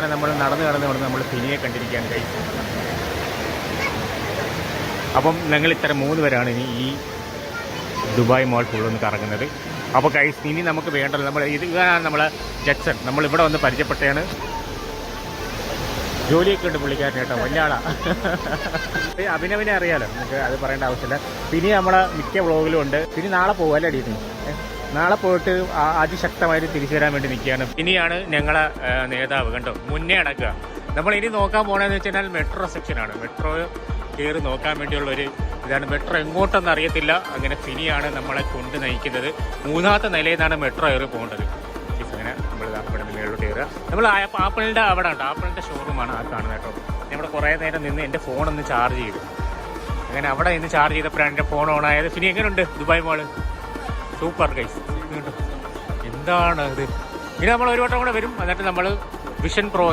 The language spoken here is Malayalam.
അങ്ങനെ നമ്മൾ നടന്ന് നടന്ന് നടന്ന് നമ്മൾ ഫിനിയെ കണ്ടിരിക്കാൻ കഴിയും അപ്പം ഞങ്ങൾ ഇത്ര മൂന്ന് പേരാണ് ഇനി ഈ ദുബായ് മോൾ ഫുള്ളൊന്ന് കറങ്ങുന്നത്. അപ്പോൾ കൈസ് ഇനി നമുക്ക് വേണ്ടത് നമ്മൾ ഇത് ഇതാണ് നമ്മൾ ജക്സൺ. നമ്മൾ ഇവിടെ വന്ന് പരിചയപ്പെട്ടാണ് ജോലിയൊക്കെ ഉണ്ട് പുള്ളിക്കാരൻ കേട്ടോ വലിയ അഭിനവിനെ അറിയാലോ നമുക്ക് അത് പറയേണ്ട ആവശ്യമില്ല. പിന്നെ നമ്മളെ മിക്ക വ്ളോഗിലും ഉണ്ട്. പിന്നെ നാളെ പോകുമല്ലേ ഡീറ്റി നാളെ പോയിട്ട് അതിശക്തമായിട്ട് തിരിച്ചു വരാൻ വേണ്ടി നിൽക്കുകയാണ്. ഇനിയാണ് ഞങ്ങളെ നേതാവ് കണ്ടോ? മുന്നേ അടക്കുക. നമ്മൾ ഇനി നോക്കാൻ പോകണമെന്ന് വെച്ച് കഴിഞ്ഞാൽ മെട്രോ സെക്ഷനാണ് മെട്രോ കയറി നോക്കാൻ വേണ്ടിയുള്ള ഒരു ഇതാണ്. മെട്രോ എങ്ങോട്ടെന്ന് അറിയത്തില്ല. അങ്ങനെ ഫിനിയാണ് നമ്മളെ കൊണ്ട് നയിക്കുന്നത്. മൂന്നാമത്തെ നിലയിൽ നിന്നാണ് മെട്രോ കയറി പോകേണ്ടത്. അങ്ങനെ നമ്മൾ ഇവിടെ നിന്ന് കയറുക. നമ്മൾ ആപ്പിളിന്റെ അവിടെ ഉണ്ട്. ആപ്പിളിന്റെ ഷോറൂമാണ് ആ കാണുന്നത് കേട്ടോ. നമ്മുടെ കുറേ നേരം നിന്ന് എന്റെ ഫോണൊന്ന് ചാർജ് ചെയ്തു. അങ്ങനെ അവിടെ നിന്ന് ചാർജ് ചെയ്തപ്പോഴാണ് എന്റെ ഫോൺ ഓൺ ആയത്. ഫിനി എങ്ങനെയുണ്ട് ദുബായ് മോൾ സൂപ്പർ ഗൈസ് എന്താണ് ഇത്? ഇനി നമ്മൾ ഒരു വട്ടം കൂടെ വരും. എന്നിട്ട് നമ്മൾ വിഷൻ പ്രോ